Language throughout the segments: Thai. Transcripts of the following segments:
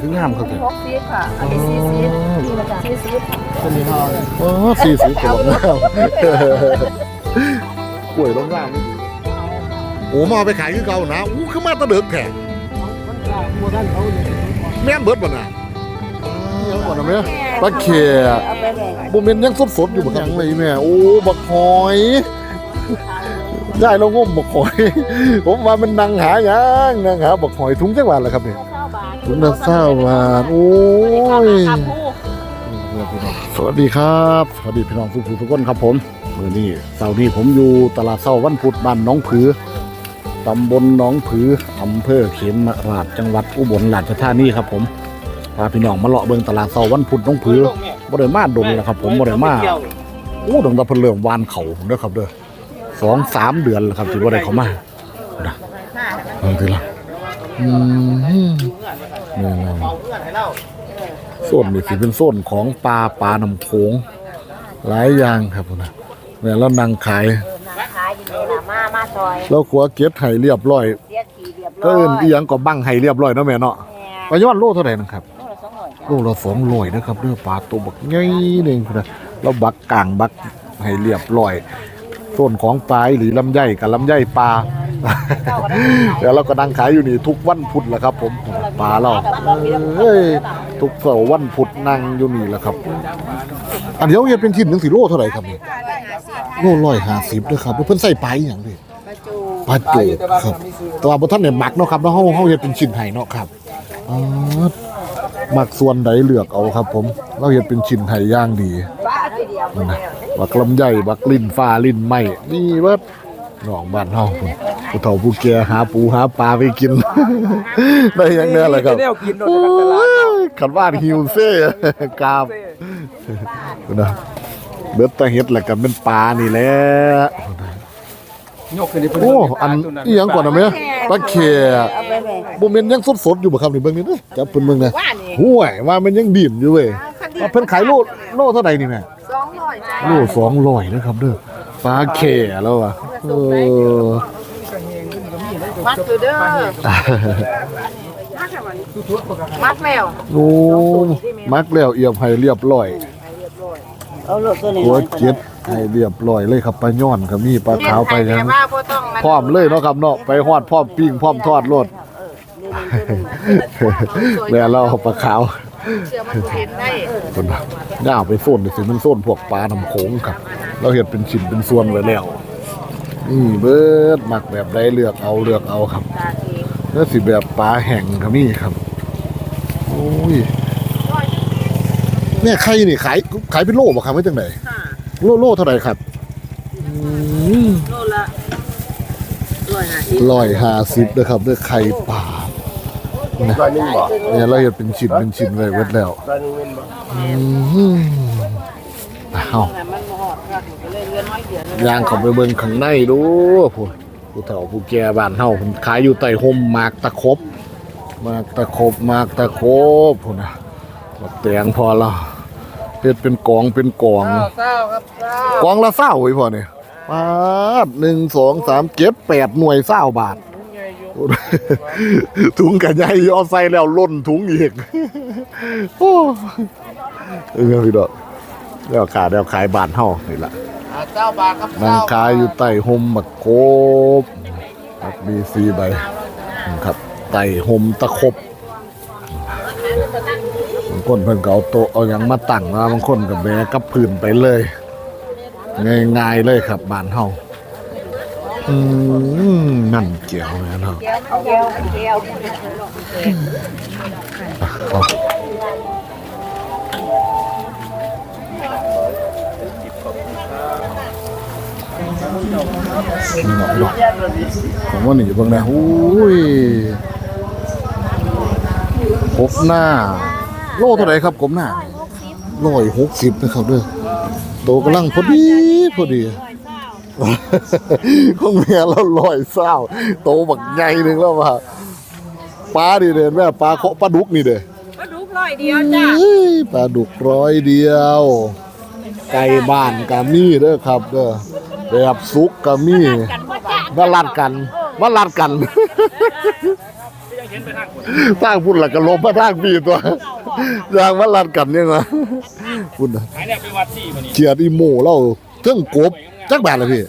คืองามครับแกหกสิบค่ะ อันนี้สี่สิบนี่ละจ้ะสี่สิบเป็นยี่ห้อเลยโอ้สี่สิบกว่าแล้วกล้วยลงล่างไม่ดีโอ้มาเอาไปขายคือเก่านะอู้คือมาตะเดิกแข่มันกล้าบัวด้านเขาเนี่ยแม่นเบิดบ่น่ะยังก่อนนะแม่ปลาเขียเอาไปเลยบ่แม่นยังสดๆอยู่บ่ครับเลยแม่โอ้บักหอยยายเรางมบักหอย ผมว่ามันนั่งหาหยังนั่งหาบักหอยถุงจักบาทล่ะครับนี่เก้าบาท ถุงละ20บาทโอ้ยสวัสดีครับ สวัสดีพี่น้องทุกผู้ทุกคนครับผมมือนี้เสาร์นี้ผมอยู่ตลาดเสาวันพุธบ้านหน้องผือตำบลหนองผืออำเภอเขมราชจังหวัดอุบลราชธานีครับผมพาพี่น้องมาเลาะเบิงตลาดเสาวันพุธหน้องผือบ่ได้มาดนแล้วครับ ผมบ่ได้มาโอ้ดังแต่เพิ่นเริ่มวานเขาผมเด้อครับเด้อสองสามเดือนแล้วครับที่บ่ได้เข้ามานะเบิ่งทีละ อืมนี่นะโซนนี่สิเป็นโซนของปลาปลาน้ำโขงหลายอย่างครับพุ่นนะเนี่ยแล้วนางขายขายอยู่นี่ละมามาซอยแล้วขัวเก็บไห้เรียบร้อยเสียขี่เรียบร้ก็อยเอิ้นอีหยังก็บังไห้เรียบร้อยเนาะแม่เนาะแม่ปลาย้อนโลเท่าไหร่นะครับ โลละสองร้อยจ้ะโลละ200นะครับเด้อปลาตัวบักใหญ่หนึงพุ่นนะแล้วบักกลางบักให้เรียบร้อยโซนของปลาหรือลำไยกับลำไยปลา เดี๋ยวเราก็นั่งขายอยู่นี่ทุกวันพุธแหละครับ ผมปลาเราเอ้ยทุกเสาร์วันพุธนั่งอยู่นี่แหละครับ อันเดียวเฮ็ดเป็นชิ้นหนึ่งสิโลเท่าไหร่ครับนี่โลร้อยห้าสิบด้วยครับเพิ่นใส่ปลาอหย่างดิปลาจูครับแต่ว่าบ่ทันได้หมักเนาะครับแล้วเฮาเฮาเฮ็ดเป็นชิ้นให้เนาะครับอ๋อหมักส่วนใดเลือกเอาครับ ผมเราเฮ็ดเป็นชิ้นให้ย่างดีนั่นนะบักลำไยบักลิ้นฟ้าลิ้นไหม้นี่เบิดน้องบ้านเฮาพุ่น ผู้เฒ่าผู้แก่หาปูหาปลาไปกิน ได้อยังแน่ล่ะครับแนวกินโดนโอ้ตลาดยขันว่านฮิวเซ่กราบนะเบิดตาเฮ็ดแหละกันเป็นปลานี่แหละ ยกขึ้นดิเพิ่นโอ้ อันอีหยังก่อนนะแม่ปลาเขียเอาไปเลยบ่แม่นยังสดๆอยู่บ่ครับนี่เบิ่งนี่เด้อจับเพิ่นเบิ่งนะว่านี่ห่วยว่ามันยังดิ่นอยู่เว้ยว่าเพิ่นขายโลโลเท่าใดนี่แม่ สองร้อยจ้ะโล200นะครับเด้อปลาเขียแล้วอะเออ มัดอยู่เด้อมัดแล้วโอ้มักแล้วเอียบให้เรียบร้อยเอาโลดตัวนี้หัวเจ็ดให้เรียบร้อยเลยครับปลาย้อนก็มีปลาขาวไปยังแต่ว่าบ่ต้องพร้อมเลยเนาะครับเนาะไปฮอดพร้อมปิ้งพร้อมทอดรสแล้วเราเอาปลาขาวเชื่อมันเห็นได้คนน่ะย่าไปโซนไปสิมันโซนพวกปลาน้ำโขงครับ เราเห็ดเป็นชิ้นเป็นส่วนไว้แล้ว นี่เบิดหมักแบบใดเลือกเอาเลือกเอาครับตาเองแล้วสิแบบปลาแห้งก็มีครับโอ้ยเนี่ยใครนี่ขายขายเป็นโลบ่ครับไม่จังไหนค่ะโลโลเท่าไหร่ครับอืมโลละร้อยห้าสิบร้อยห้าสิบนะครับด้วยไข่ปลาร้อยหนึงบ่เนี่ยเราเห็ดเป็นชิ้นเป็นชิ้นไว้เวดแล้วร้อยหนึงเว้นบ่อืมเอาแต่มัน ยเรือนน้อยเดียวย่างเข้าไปเบิ่งข้างในดูผู้ผู้เฒ่าผู้แก่บ้านเฮาเพิ่นขายอยู่ใต้ห่มหมากตะครบหมากตะครบหมากตะครบพุ่นน่ะบักแตงพอแล้วเฮ็ดเป็นกองเป็นกองเศร้าครับเศร้ากองละเศร้าไว้พอนี่ปาดหนึ่งสองสามเจ็ดแปดหน่วยเศร้าบาทถุงกันใหญ่เอาใส่แล้วล้นถุงอีกโอ้เออพี่ดอกแล้วขายแล้วขายบ้านเฮานี่ล่ะ เจ้าบาทครับนางขายอยู่ใต้ห่มบักโคบบักบีซีใบครับใต้ห่มตะครบบางคนเพิ่นก็เอาโต๊ะเอาหยังมาตั้งนะบางคนก็แบกกับพื้นไปเลย ง่ายๆเลยครับบ้านเฮาอืมนั่นเกี่ยวแม่นเฮาเนี่หน่อยหน่อยผมว่าหนีเบิ่งนะอุ้ยครบหน้า โลเท่าไหร่ครับผมหน้าร้อยหกสิบนะครับเด้อโตกำลังพอดีพอดีของเมียเราลอยเศร้าโตบักใหญ่หนึ่งแล้วว่าปลาดิเด่นแม่ปลาเคาะปลาดุกนี่เด้มาดูร้อยเดียวจ้ะเอ้ยปลาดุกร้อยเดียว ไก่บ้านกามีเด้อครับเด้อ แบบสุกกามีกันว่าจ้ะมาลัดกันมาลัดกันเห็นไปทางคนทางพุ่นและก็ลบมาทางพี่ตัวอย่างว่าลัดกันยังไงพุ่นน่ะหายเนี่ยไปวัดที่มันนี่เกียรติอีโมเราเทิงกบจักบาทละพี่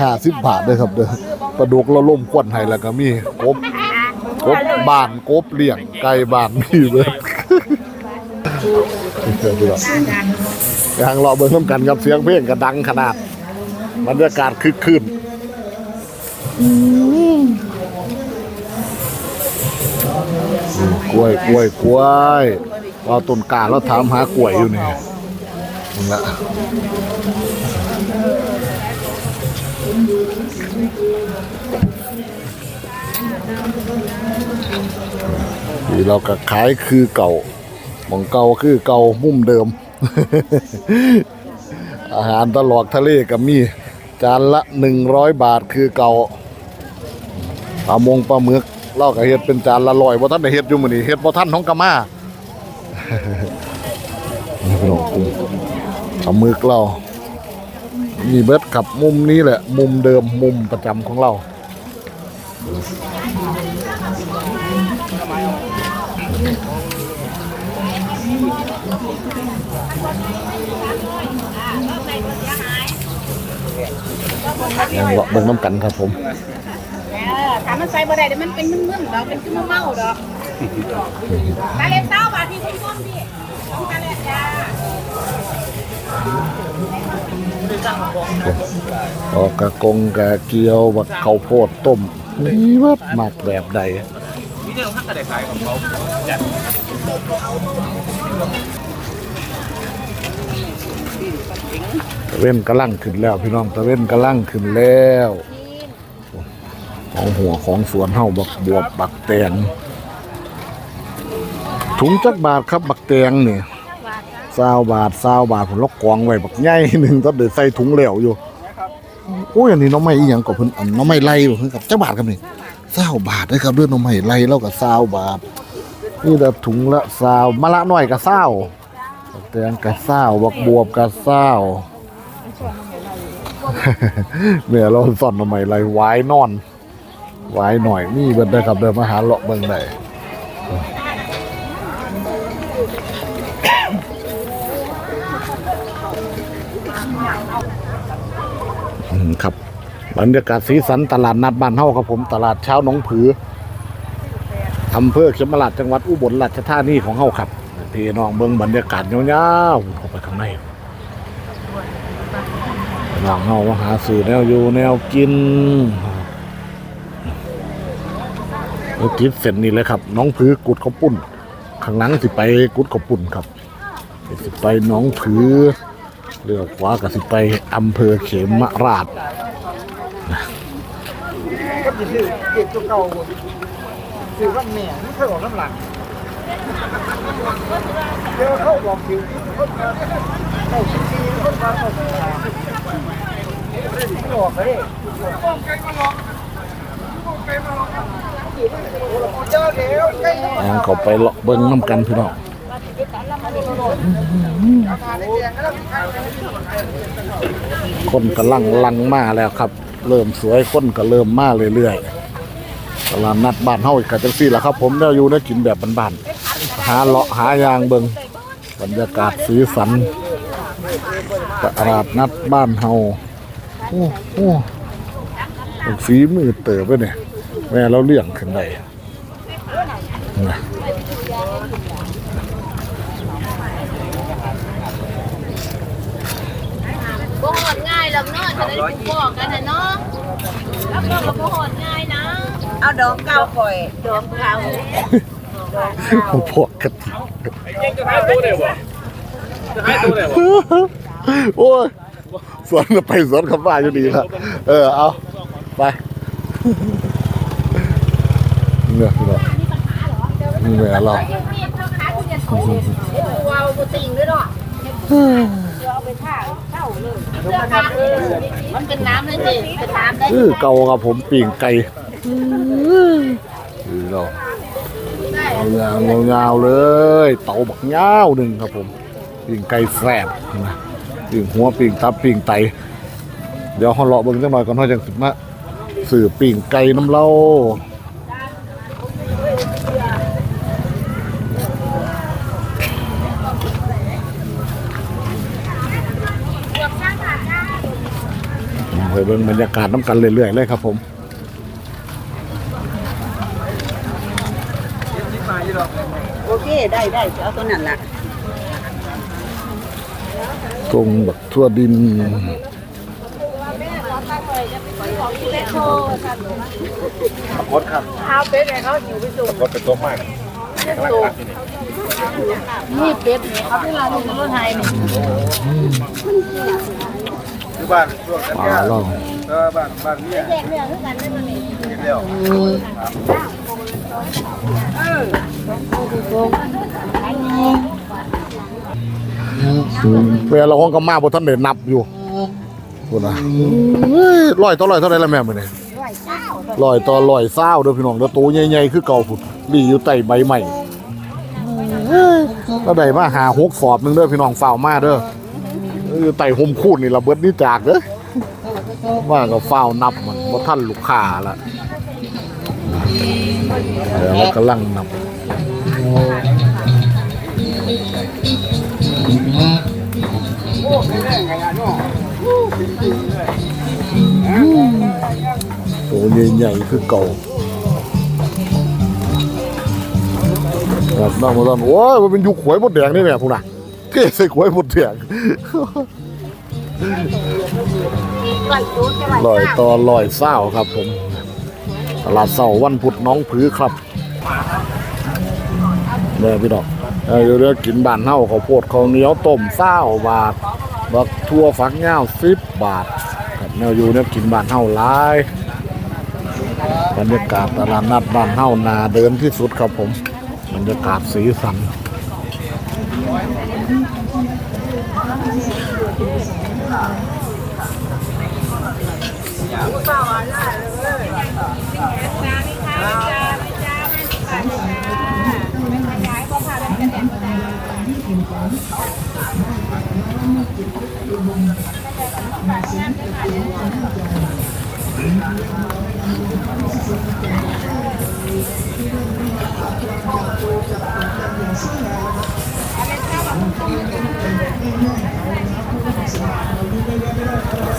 ห้าสิบบาทเด้อครับเด้อปลาดุกเราล่มควันให้แล้วก็มีกบกบบ้านกบเลี้ยงไก่บ้านมีเบิดเดี๋ยวดูละอย่างเราเบิ่งน้ำกันกับเสียงเพลงก็ดังขนาด บรรยากาศคึกคืนกล้วยกล้วยกล้วยเราต้นกล้าเราถามหากล้วยอยู่นี่มึงละที่เราก็ขายคือเก่าหมองเก่าคือเก่ามุ่มเดิม อาหารตลอดทะเลก็มี จานละหนึ่งร้อยบาทคือเก่าปลามงปลาหมึกเราก็เฮ็ดเป็นจานละร้อยบ่ทันได้เฮ็ดอยู่มื้อนี้เฮ็ดบ่ทันท้องกะมานี่พี่น้องกุ้งปลาหมึกเรามีเบิดกับมุมนี้แหละ มุมเดิมมุมประจำของเรา ยังเลาะเบิ่งน้ำกันครับผมถามมันใส่บ่ได้เดี๋ยวมันเป็นมึนๆดอกเป็นขึ้นเมาดอกตาเล็บเต้าบาทที่คุณก้มพี่ตาเล็บจ้าออกกะกงกะเกียวบักข้าวโพดต้มนี่ว่ามักแบบใดนี่เรื่องพักกระไดขายของเขา ตะเว้นกำลังขึ้นแล้วพี่น้องตะเว้นกำลังขึ้นแล้วของหัวของสวนเฮาบักบวบบักแตงถุงจักบาทครับบักแตงนี่ซาวบาทซาวบาทผมล็อกกองไว้บักใหญ่หนึ่งตอนเดือใส่ถุงเหลวอยู่โอ้ยอันนี้น้องไม่อีหยังกับเพิ่นอันน้องไม่ไล่เพิ่นกับจักบาทครับนี่ซาวบาทเด้ครับเรื่องน้องไม่ไล่แล้วกับซาวบาทนี่ละถุงละซาวมะละน้อยกับซาว บักแตงกับซาบักบวบกับซาเมื่อเราสอนทำไมไรไว้นอนไว้หน่อยนี่เบิ่นได้ครับเดินมาหาเลาะเบิ่งได้ครับบรรยากาศสีสันตลาดนัดบ้านเฮาครับผมตลาดเช้าหนองผืออำเภอเขมราชจังหวัดอุบลราชธานีของเฮาครับ พี่น้องเบิ่งบรรยากาศยาวๆเข้าไปข้างในหลังเฮามาหาสื่อแนวอยู่แนวกินแนวกินเสร็จนี่เลยครับ น้องผือกุดข้าวปุ้นข้างหลังสิไปกุดข้าวปุ้นครับสิไปน้องผือเลือกขวากับสิไปอำเภอเขมราชก็จะซื้อเก็บตัวเก่าซื้อว่าแม่ไม่เคยออกน้ำหลัง เดี๋ยวเขาบอกผิวคนมาเข้าชิ้นซีคนมาเข้าชิ้นขาไม่ออกเลยเจ้าเดี๋ยวใกล้ยางเขาไปเลาะเบิ้งน้ำกันพี่น้องคนกำลังลังมาแล้วครับ เริ่มสวยคนก็เริ่มมาเรื่อยๆตลาดนัดบ้านเฮาอีกจังซี่ล่ะครับ ผมแนวอยู่แนวกินแบบบ้านๆ หาเลาะหายางเบิงบรรยากาศสีสันตลาดนัดบ้านเฮาโอ้โหสีมือเต๋อไปเนี่ยแม่เราเลี้ยงขึ้นได้นะบ่หดง่ายหรอกเนาะจะได้ถูกบอกกันนะเนาะแล้วก็บ่หอดง่ายนะ เอาดอกเก้าปล่อย ดอกเก่า พวกกะทิไอ้เจ๊จะตัวเดียววะจะหายตัวเดียววะโอ้ยสวนไปสวนขับบ้านอยู่ดีละเออ เอา ไปเนี่ยพี่น้องนี่แม่เรามีพ่อค้าคุณจะโทรเดี๋ยวเอาบ่ติงด้วยเนเอาไปท่าเช่าเลยเสื้อผ้ามันเป็นน้ำเลยสิเป็นน้ำได้คือเก่ากับผมปิ่งไก่คือเรา ยาวยาวเลย เต่าบักยาวหนึ่งครับผมปิ่งไก่แสบนะปิ่งหัวปิ่งตาปิ่งไต เดี๋ยวห่อเลาะเบิ้งจังหน่อยก่อนห่อจังสิมาสื่อปิ่งไก่น้ำเล่าเผยเบิ้งบรรยากาศน้ำกันเรื่อยๆเลยครับผม โอเคได้ได้เอาตัวนั้นล่ะตรงบักทั่วดินรถครับเอาเป็ดให้เขาอยู่ไปส่งรถเป็นตัวมากกำลังตัดอยู่นี่นี่เป็ดนี่เอาไปลาลงในรถไทยนี่คือบ้านช่วงกันป่าล่องเออบ้านบ้านเนี่ยแยกเรื่องคือกันได้บ่นี่เดี เวลาห้องก็มาบ่ทันได้นับอยู่พุ่นนะเฮ้ยร้อยต่อร้อยเท่าไรละแม่เมื้อนี้ร้อยต่อร้อยเศร้าเด้อพี่น้องเด้อโตใหญ่ๆคือเก่าพุ่นดีอยู่ใต้ใบใหม่ก็ได้มาหาหกสอบหนึงเด้อพี่น้องฝ้าวมาเด้ออยู่ใต้ห่มคูนนี่ละเบิดนี่จากเด้อว่าก็ฝ้าวนับมันบ่ทันลูกค้าละ เดี๋ยวเรากำลังนับโอ้ใหญ่ๆคือเก่าแบบนั่งมาตอนโอ้ยมันเป็นยุคหวยหมดแดงนี่แหละพวกน่ะเกใส่หวยหมดแดงลอยต่อลอยเศร้าครับผม ตลาดเสาวันพุธน้องผือครับเนี่พี่ดอกเอ้ยเดี๋ยวกินบ้านเฮาเขาโพดเขาเหนียวต้มเศร้าบาทบักทั่วฝักยาวสิบบาทครับแนวอยู่เนี่ยกินบ้านเฮาหลายบรรยากาศตลาดนัดบ้านเฮานาเดินที่สุดครับผมบรรยากาศสีสัน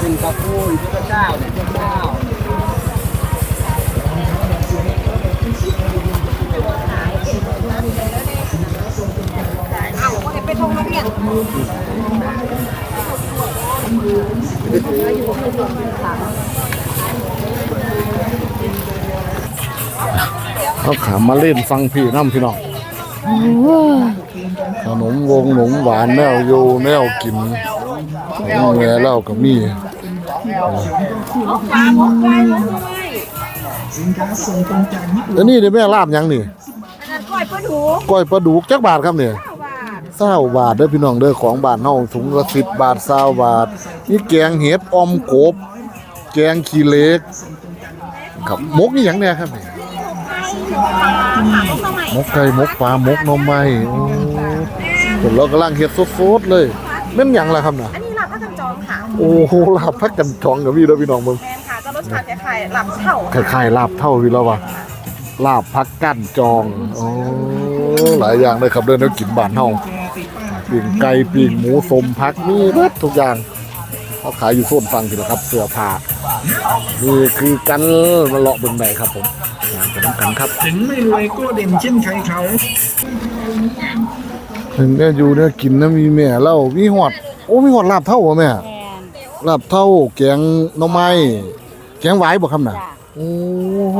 สิงคโปร์อยู่ที่เจ้าเนี่ยเจ้า เขาขามาเล่นฟังพี่น้ำพี่น้องขนมวงหนมหวานแนวอยู่แนวกินแง่เหล้าก็มีแล้วนี่เดี๋ยวแม่ลาบหยังนี่อัน นั้นก้อยปลาถูกก้อยปลาดุกจักบาทครับเนี่ยเก้าบาทเศร้าบาทเด้อพี่น้องเด้อของบ้านเฮาถุงละสิบบาทเศร้าบาทนี่แกงเห็ดออมกบ แกงขี้เหล็กครับมกนี่หยังเนี่ยครับเนี่ยมกไก่มกปลามกหน่อไม้โอ้ผมเรากำลังเฮ็ดสดๆเลยแม่นหยังล่ะครับน่ะอันนี้ลาบพระกันจองค่ะโอ้โหลาบพักกันจองกับพี่เด้อพี่น้องเบิ่งแมนค่ะจะรสชาติคล้ายๆลาบเท่าคล้ายๆลาบเท่าพี่แล้วว่ะลาบพักกันจองโอ้ หลายอย่างเลยครับเด้อแนวกินบ้านเฮาปิ้งไก่ปิ้งหมูสมพักมีเบิดทุกอย่างเขาขายอยู่โซนฟังพี่นะครับ เสื้อผ้านี่คือกันมาเลาะเบิ่งไหนครับผมงานกันน้ำกันครับ ถึงไม่รวยก็เด่นเช่นใครเขาถึงเนี่ยอยู่เนี่ยกินนะมีแม่เล่ามีหอดโอ้มีหอดลาบเท่าเหรอแม่ลาบเท่าแกงหน่อไม้แกงหวายบ่ครับน่ะโอ้โห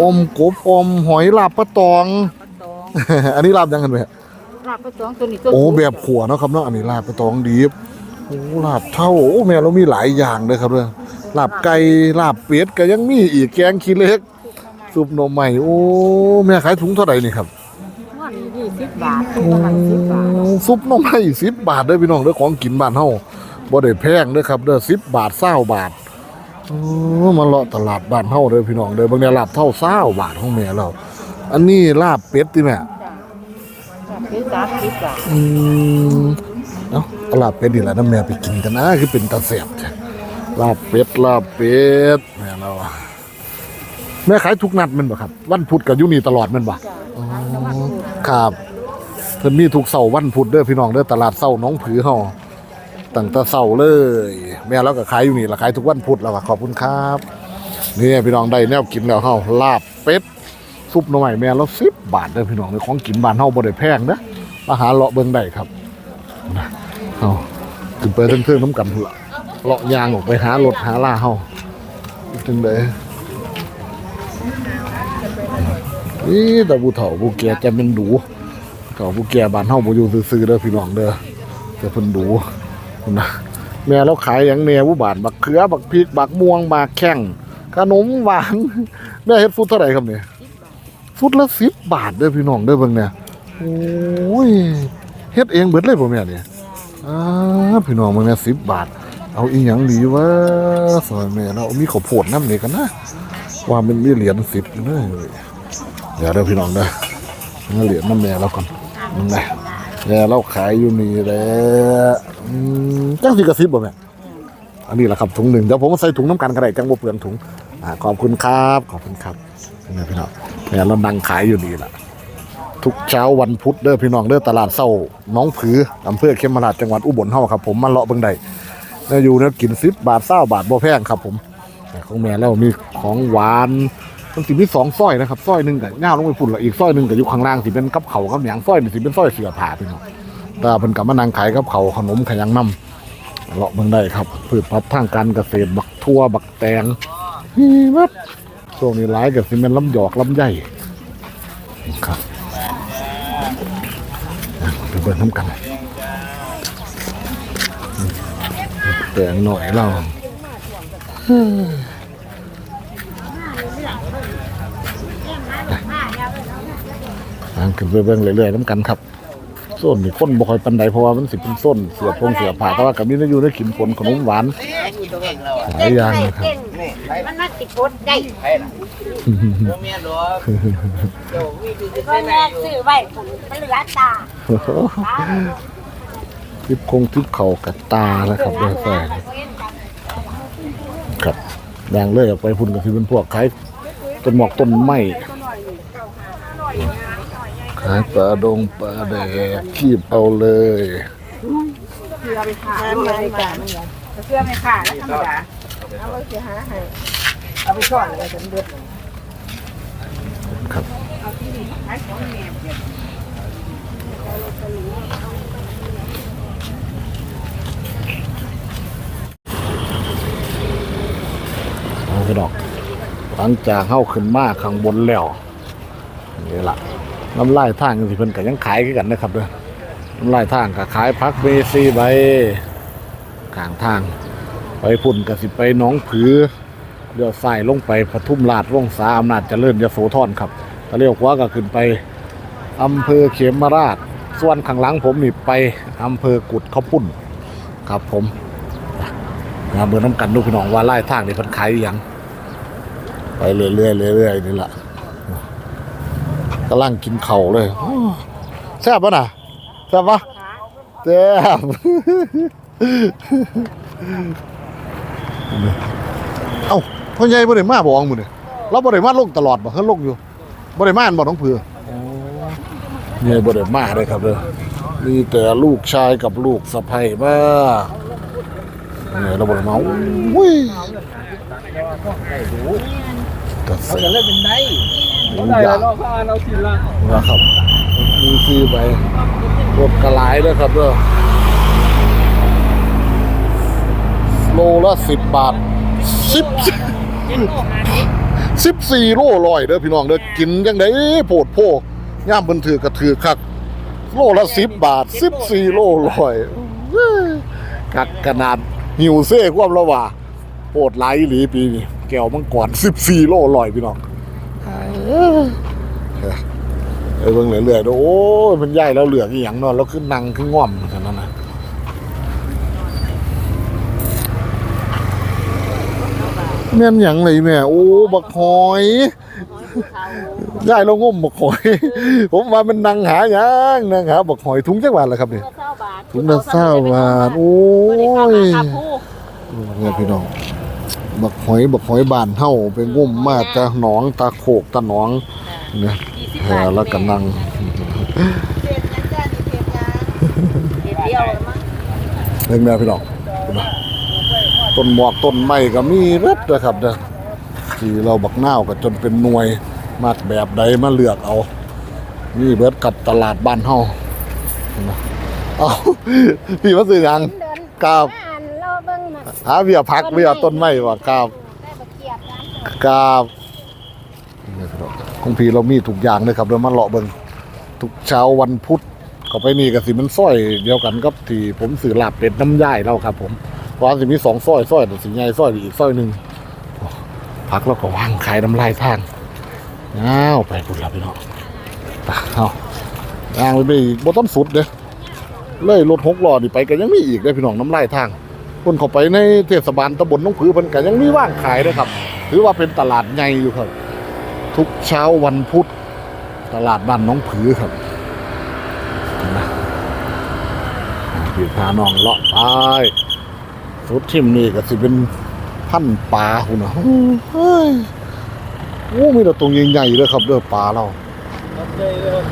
อมกบอมหอยลาบปลาตองอันนี้ลาบยังกันแม่ลาบไปสองตัวนี้ตัวโอ้แบบขัวเนาะครับเนาะอันนี้ลาบปลาตองดีบโอ้ลาบเท่าโอ้แม่เรามีหลายอย่างเลยครับเด้อลาบไก่ลาบเป็ดก็ยังมีอีกแกงขี้เหล็กซุปหน่อไม้โอ้แม่ขายถุงเท่าไหร่นี่ครับมันยี่สิบบาทตัวละสิบบาทซุปหน้องไม้สิบบาทเด้อพี่น้องเด้อของกินบ้านเฮาบ่ได้แพงเด้อครับเด้อสิบบาทเศร้าบาท โอ้มาเลาะตลาดบ้านเฮาเด้อพี่น้องเด้อบางเนี่ยลาบเท่าเศร้าบาทของแม่เรา อันนี้ลาบเป็ดติแม่สิบบาทสิบบาทอืมเอ้าเอาลาบเป็ดนี่แหละน้ำแม่ไปกินกันนะคือเป็นตาแซ่บจ้ะลาบเป็ดลาบเป็ดแม่เราแม่ขายทุกนัดแม่นบ่ครับ วันพุธก็อยู่นี่ตลอดแม่นบ่อ๋อครับเพิ่นมีทุกเสาร์วันพุธเด้อพี่น้องเด้อตลาดเสาร์หน้องผือเฮา ตั้งแต่เช้าเลย แม่เราก็ขายอยู่นี่ละขายทุกวันพุธแล้วอะขอบคุณครับนี่พี่น้องได้แนวกินแล้วเฮาลาบเป็ดซุปหน่อไม้แม่เรา10บบาทเด้อพี่น้องในของกินบ้านเฮาบ่ได้แพงเด้อมาหาเลาะเบิ่งได้ครับนะเอาขึ้นไปเทิงๆน้ำกันพุ่นละเลาะยางออกไปหารถหาล่าเฮาจังได๋นี่แต่ผู้เฒ่าผู้แก่จะเป็นดูเฒ่าผู้แก่บ้านเฮาบ่อยู่ซื่อๆเด้อพี่น้องเด้อแต่เพิ่นดู นนะแม่เราขายอย่างแหน่ผู้บาทบักเขือบักพริกบักม่วงบักแข้งขนมหวานแม่เฮ็ดฟุตเท่าไหร่ครับเนี่ยฟุตละสิบบาทเด้อพี่น้องเด้อเบิ่งเนี่ยโอ้ยเฮ็ดเองเบิดเลยบ่แม่เนี่ยอ้าพี่น้องเบิ่งเนี่ยสิบบาท เอาอีหยังดีวะสมัยแม่เรามีข้าวโพดน้ำนี่กันนะว่ามันมีเหรียญสิบอยู่เด้อเดี๋ยวเด้อพี่น้องเด้อเอาเหรียญน้ำแม่เราก่อนนั่นแหละ แม่ยเราขายอยู่นี่แหละอืมจังสิกระซิบบ่แม่อันนี้แหละครับถุงหนึ่งเดี๋ยวผมใส่ถุงน้ำกันก็ได้จังบ่เปลืองถุงอ่าขอบคุณครับขอบคุณครับนี่พี่น้องแม่ยเรานั่งขายอยู่นี่แหละทุกเช้าวันพุธเด้อพี่น้องเด้อตลาดเศร้าน้องผืออำเภอเขมราชจังหวัดอุบลเฮาครับ ผมมาเลาะเบิ่งได้แล้วอยู่เนี่ยกิน10บบาท20บาทบ่แพงครับ ผมของแม่เรามีของหวาน มันสิมีสองซอยนะครับซอยหนึ่งก็ย่าลงไปพุ่นละอีกซอยหนึ่งก็อยู่ข้างล่างสิเป็นกับเขากับหยังซอยนี่สิเป็นซอยเสือผ้าพี่น้องตาเพิ่นกับมานั่งขายกับเขาขนมขยังน้ำเลาะเบิ่งได้ครับพืชพันธุ์ทางการเกษตรบักทั่วบักแตงนี่มัดช่วงนี้หลายกับสิแม่นลำหยอกลำไยครับไปเบิ่งน้ำกันแตงหน่อยเรา ขึ้นไปเบิ่งเรื่อยๆน้ำกันครับส้นนี่คนบ่ค่อยปันใดเพราะว่ามันสิเป็นส้นเสือพงเสือผ่าแต่ว่ากับมีได้อยู่ได้กินผลขนมหวานหลายอย่างนะครับมันมาติดรถได้นหรอกเจ้ามีที่จะก็ใช้ไหนแม่อยู่ซื้อไว้ผมมันเหลือตาทิพคงทิพเข่ากับตาแล้วครับเด้อแฟนครับแดงเลยออกไปพุ่นก็สิเป็นพวกขายต้นหมอกต้นไม้ ขาปลาดงปลาแดกขีบเอาเลยเพื่อไม่ขาดแล้วธรรมดาครับเอาไปดอก หลังจากเข้าขึ้นมาข้างบนแล้วนี่แหละ น้ำลายทางสิเพิ่นก็ยังขายคือกันนะครับเด้อน้ำลายทางก็ขายพักเบซีใบข้างทาง ไปพุ่นก็สิไปหน้องผือเลี้ยวซ้ายลงไปปทุมราชวงศาอำนาจเจริญยโสธรครับถ้าเลี้ยวขวาก็ขึ้นไปอำเภอเขมราช ส่วนข้างหลังผมนี่ไปอำเภอกุดข้าวปุ้นครับผมงานเบอร์น้ำกันดูกพี่น้องว่าไล่ทางนี่เพิ่นขายอหยังไปเรื่อยๆเรื่อยๆนี่แหละ กำลังกินเข่าวเลยโอ้แซ่บปะน่ะแซ่บปะแซ่บ เอ้าพ่อใหญ่บ่ได้มาบ่อองมื้อนี่เราบ่ได้มาลงตลอดบ่เฮาลงอยู่บ่ได้มาอันบ่น้องเผือใหญ่บ่ได้มาเลยครับเด้อมีแต่ลูกชายกับลูกสะใภ้มาเนี่ยเราบ่ได้มาอุ้ยก็เขาเสียจะเล่นเป็นได หมูได้ย่างแล้วเขาเอาสิละนะครับมีซื้อไปรถกระหลด้วยครับเด้อโลละสิบบาทสิบสิบสี่โลลอยเด้อพี่น้องเด้อกินยังไงโพดโพย่ามเพิ่นถือกระถือคักโลละสิบบาทสิบสี่โลลอยกักขนาดหิวเซ่ความละว่าโพดไหลายอีหลีปีนี้แก้วมังกรสิบสี่โลลอยพี่น้อง เออเบิ่งเรื่อๆด้อโอ้ยมันใหญ่แล้วเหลืองอีหยังเนอนแล้วขึ้นนังขึ้นง่อมเท่านั้นนะแม่นหยังเลยแม่โอ้บักหอยใหญ่แล้วงมบักหอย ผมว่ามันนังหาหยังนังหาบักหอยถุงจักบาทละครับเนี่ยเก้าบาทถุงละเศร้าบาทโอ้ยเนี่ยพี่น้อง บักหอยบักหอยบานเฮาไปงมมาตะหนองตะโขกตะหนองเนี่ยแห่แล้วก็นั่งเดียวมั้งเรื่องแนวพี่น้องเห็นไหมต้นหมอกต้นไม้ก็มีเร็ดนะครับเด้อที่เราบักนาวก็จนเป็นหน่วยมากแบบใดมาเลือกเอานี่เบิดกับตลาดบ้านเฮาเห็นไหมเอาพี่มาซื้อหยังเดินครับ หาเบี้ยพักเบี้ยต้นไม้ว่ะครับได้บักเกียบร้านเปิดครับนี่ครับของพี่เรามีทุกอย่างเลยครับเดี๋ยวมาเลาะเบิ่งทุกเช้าวันพุธก็ไปนี่ก็สิมันซอยเดียวกันกับที่ผมสื่อลาบเป็ดน้ำย่ายเราครับ ผมเพราะว่าสิมีสองซอยซอยแต่สิใหญ่ซอยอีกซอยหนึ่งพักแล้วก็วางขายน้ำลายทางอ้าวไปพุ่นละพี่น้องไปเอาย่างไปไปอีกบ่ต้องสุดเด้อเลยรถหกล้อนี่ไปก็ยังมีอีกเด้อพี่น้องน้ำลายทาง คนเข้าไปในเทศบาลตำบลน้องผือเพิ่นก็ยังมีว่างขายด้วยครับถือว่าเป็นตลาดใหญ่อยู่ครับ ทุกเช้าวันพุธตลาดบ้านน้องผือครับเห็นไหมพี่พาน้องเลาะไปสุดทิมนี่ก็สิเป็นพันปลาคุณนะเฮ้ยโอ้มีแต่ตัวใหญ่ๆเลยครับเด้อปลาเรา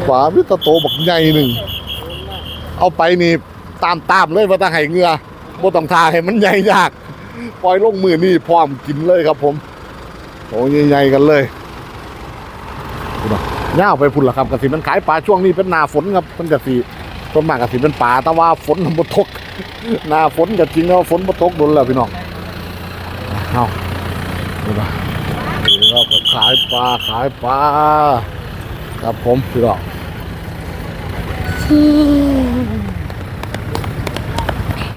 ปลามีแต่โตบักใหญ่หนึ่งเอาไปนี่ตามตามๆเลยว่าต้องให้เงือ บ่ต้องทาให้มันใหญ่ยาก ปล่อยลงมือนี่พร้อมกินเลยครับผมโตใหญ่ๆกันเลยพุ่นน่ะย่าไปพุ่นละครับกระสิมันขายปลาช่วงนี้เป็นหนาฝนครับมันกะสิต้นมากกะสิเป็นปลาแต่ว่าฝนมันบ่ตกหน้าฝนก็จริงแล้วฝนบ่ตกโดนแล้วพี่น้องเอาดูนะเราก็ขายปลาขายปลาครับผมพี่น้อง